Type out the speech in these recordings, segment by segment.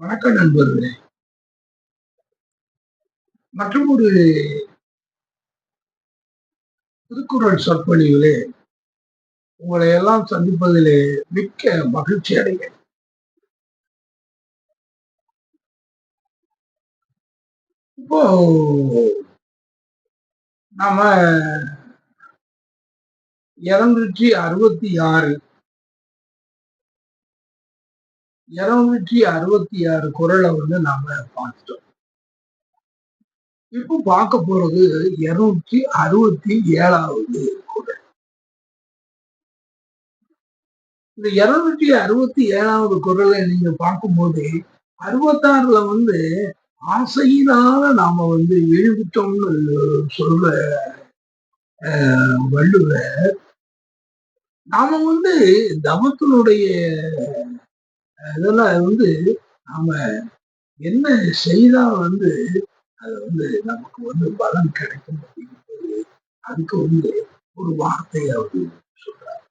வணக்கம் நண்பர்களே. மற்றும் ஒரு திருக்குறள் சொற்பொழிவிலே உங்களை எல்லாம் சந்திப்பதிலே மிக்க மகிழ்ச்சி அடைகிறேன். இப்போ நாம இறந்துச்சு அறுபத்தி ஆறு இருநூற்றி அறுபத்தி ஆறு குரலை வந்து நாம பார்த்துட்டோம். இப்போ பார்க்க போறது இருநூற்றி அறுபத்தி ஏழாவது குரல். இந்த இருநூற்றி அறுபத்தி ஏழாவது குரலை நீங்க பார்க்கும்போது அறுபத்தாறுல வந்து ஆசையினால நாம வந்து எழுதிட்டோம்னு சொல்ற வள்ளுவர். நாம வந்து தவத்தினுடைய இதெல்லாம் வந்து நாம என்ன செய்தா வந்து அது வந்து நமக்கு வந்து பலன் கிடைக்கும் அப்படிங்கிறது அதுக்கு வந்து ஒரு வார்த்தை அவர் சொல்றாரு.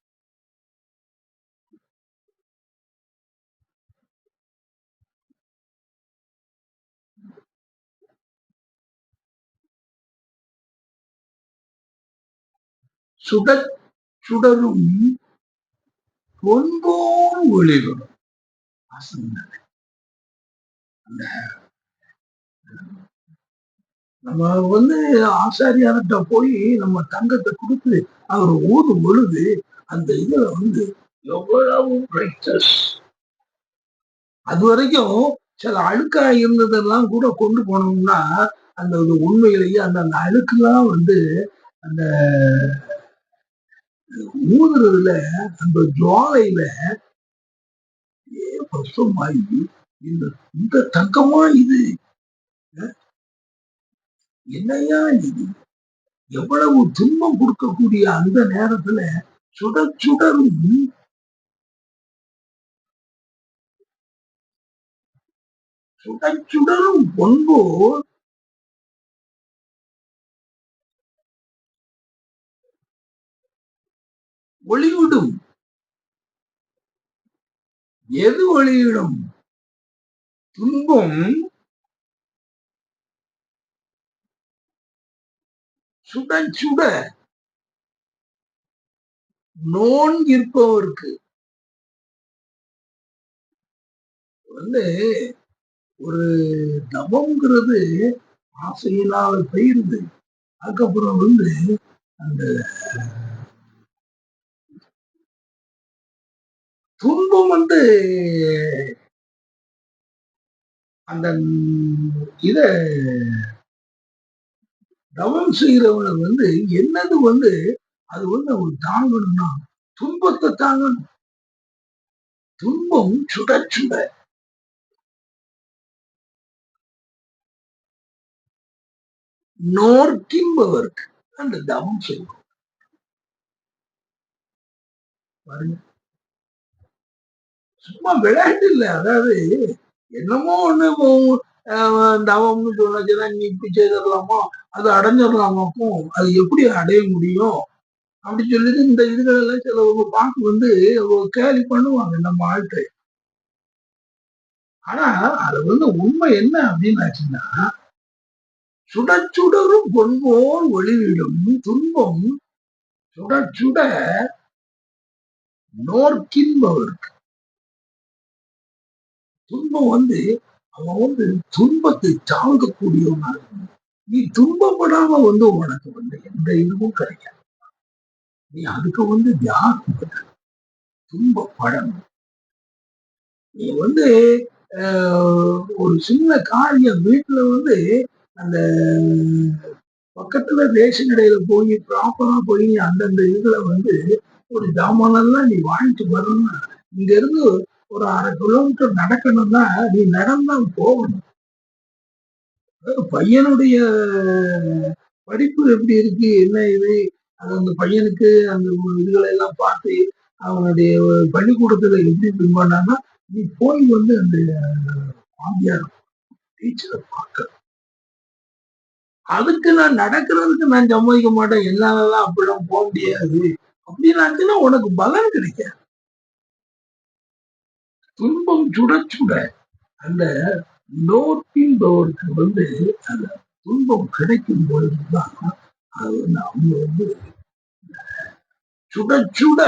சுட சுடரும் பொன்போல் ஒளிரும். அந்த நம்ம வந்து ஆசாரியார்கிட்ட போய் நம்ம தங்கத்தை கொடுத்து அவர் ஊதும் பொழுது அந்த இதுல வந்து எவ்வளவு அது வரைக்கும் சில அழுக்கா இருந்ததெல்லாம் கூட கொண்டு போனோம்னா அந்த உண்மையிலேயே அந்த அந்த அழுக்குலாம் வந்து அந்த ஊதுறதுல அந்த ஜுவாலையில பசுமாயி இந்த இந்த தங்கமா இது? என்னையா இது? எவ்வளவு துன்பம் கொடுக்கக்கூடிய அந்த நேரத்துல சுட சுடரும் சுட சுடரும் பொன்போ ஒளிவிடும். எது ஒளியிடும்? துன்பம் சுட சுட நோன் இருப்பவருக்கு வந்து ஒரு தபம்ங்கிறது ஆசையில்லாத பெயருது அதுக்கப்புறம் வந்து அந்த துன்பம் வந்து அந்த இத தவம் செய்யறவனுக்கு வந்து என்னது வந்து அது வந்து அவன் தாங்கணும்னா துன்பத்தை தாங்கணும். துன்பம் சுட சுட. நோர்க்கின்பவர்க்கு அந்த தவம் செய்வோம். பாருங்க. சும்மா விளையாட்டு இல்லை அதாவது என்னமோ ஒண்ணு தவம்னு சொன்னாச்சுன்னா நீ இப்படி செய்திடலாமோ? அது அடைஞ்சிடலாமாக்கும் அது எப்படி அடைய முடியும்? அப்படி சொல்லிட்டு இந்த இதுகள் எல்லாம் சிலவங்க பார்க்க வந்து கேலி பண்ணுவாங்க நம்ம ஆட்கள் ஆனா அது வந்து உண்மை என்ன அப்படின்னாச்சுன்னா சுட சுடரும் பொன்போல் ஒளிவிடும் துன்பம் சுட சுட நோர்க்கின்பவருக்கு. துன்பம் வந்து அவன் வந்து துன்பத்தை தாங்கக்கூடியவனா இருக்கணும் நீ துன்பப்படாம வந்து உனக்கு வந்து எந்த இதுவும் கிடைக்காது. நீ அதுக்கு வந்து தியானம் பண்ண துன்பப்படணும். நீ வந்து ஒரு சின்ன காரியம் வீட்டுல வந்து அந்த பக்கத்துல ரேஷன் கடையில போய் ப்ராப்பரா போய் அந்தந்த இதுல வந்து ஒரு ஜாமானெல்லாம் நீ வாங்கிட்டு வரணும்னா இங்க இருந்து ஒரு அரை கிலோமீட்டர் நடக்கணும்னா நீ நடந்தான் போகணும். பையனுடைய படிப்பு எப்படி இருக்கு என்ன இது? அது அந்த பையனுக்கு அந்த இதுகளை எல்லாம் பார்த்து அவனுடைய பள்ளிக்கூடத்துல எப்படி பின்பானா நீ போய் வந்து அந்த வாத்தியார் டீச்சரை பார்க்க அதுக்கு நான் நடக்கிறதுக்கு நான் சம்மதிக்க மாட்டேன். என்னாலலாம் அப்படிலாம் போக முடியாது. அப்படின்னாச்சுன்னா உனக்கு பலன் கிடைக்காது. துன்பம் சுட சுட அந்த நோக்கின்பவருக்கு வந்து அந்த துன்பம் கிடைக்கும் பொழுதுதான் அது வந்து அவங்க வந்து சுட சுட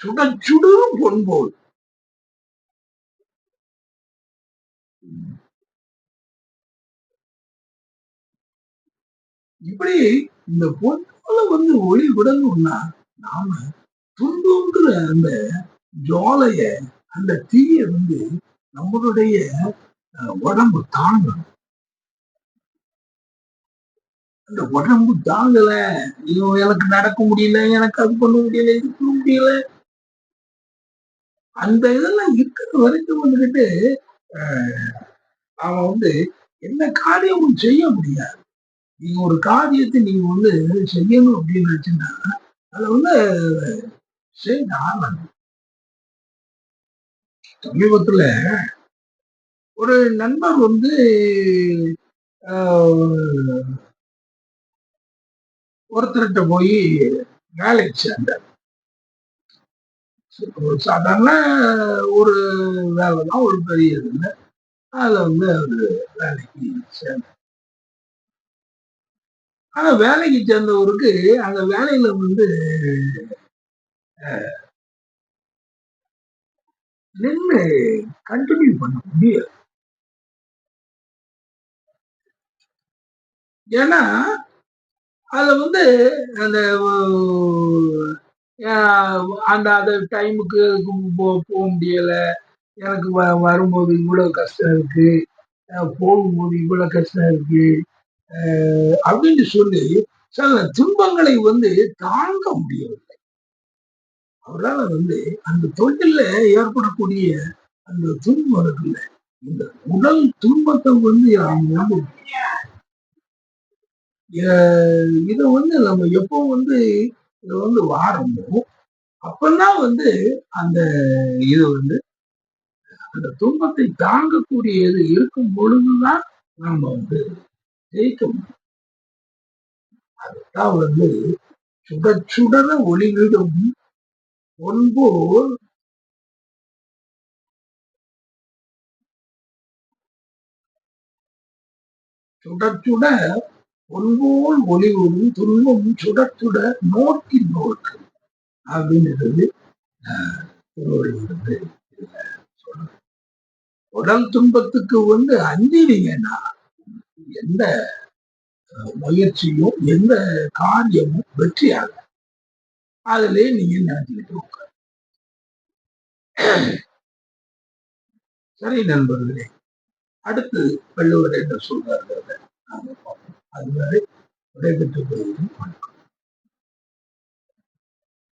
சுட சுடு பொன்போல். இப்படி இந்த பொன் வந்து ஒளி விடணும்னா நாம துன்பங்கிற அந்த ஜோலைய அந்த தீய வந்து நம்மளுடைய உடம்பு தாங்கணும். அந்த உடம்பு தாங்கல. ஐயோ எனக்கு நடக்க முடியல எனக்கு அது பண்ண முடியல இது பண்ண முடியல. அந்த இதெல்லாம் இருக்கிற வரைக்கும் வந்துகிட்டு அஹ், அவன் வந்து என்ன காரியமும் செய்ய முடியாது. நீங்க ஒரு காரியத்தை நீங்க வந்து செய்யணும் அப்படின்னு நினைச்சுன்னா அதை வந்து செய்ய ஆகணும் சமீபத்துல ஒரு நண்பர் வந்து ஆஹ், ஒருத்தர்கிட்ட போய் வேலைக்கு சேர்ந்தார். ஒரு சாதாரண ஒரு வேலை தான் ஒரு பெரிய இது இல்லை அதுல வந்து அவர் வேலைக்கு சேர்ந்தார். ஆனா வேலைக்கு சேர்ந்தவருக்கு அந்த வேலையில வந்து நின்று கண்டினியூ பண்ண முடியாது. ஏன்னா அதுல வந்து அந்த அந்த அந்த டைமுக்கு போக முடியல. எனக்கு வ- வரும்போது இவ்வளவு கஷ்டம் இருக்கு. போகும்போது இவ்வளவு கஷ்டம் இருக்கு. அப்படின்னு சொல்லி சில துன்பங்களை வந்து தாங்க முடியவில்லை. அவரால் வந்து அந்த தொழில ஏற்படக்கூடிய அந்த துன்பம் இருக்குல்ல இந்த உடல் துன்பத்தை வந்து அவங்க இதை வந்து நம்ம எப்போ வந்து இதை வந்து வாரமோ அப்பதான் வந்து அந்த இது வந்து அந்த துன்பத்தை தாங்கக்கூடியது இருக்கும் பொழுதுதான் நாம வந்து ஜெயிக்க முடியும் அதுதான் வந்து சுட சுடர ஒளிவிடும் ஒன்போல் சுடச்சுட சுட ஒன்போல் ஒளிவிடும் துன்பம் சுடச்சுட நோக்கி நோக்கு அப்படின்றது ஆஹ், வந்து உடல் துன்பத்துக்கு வந்து அஞ்சினீங்கன்னா எந்த முயற்சியும் எந்த காரியமும் வெற்றியாக அதுலயே நீங்க நினைச்சுக்கிட்டு உட்காரு. சரி நண்பர்களே அடுத்து வள்ளுவர் என்ன சொல்றாரு நாங்க பார்ப்போம். அதுவரை விடைபெற்று போகிறோம் வணக்கம்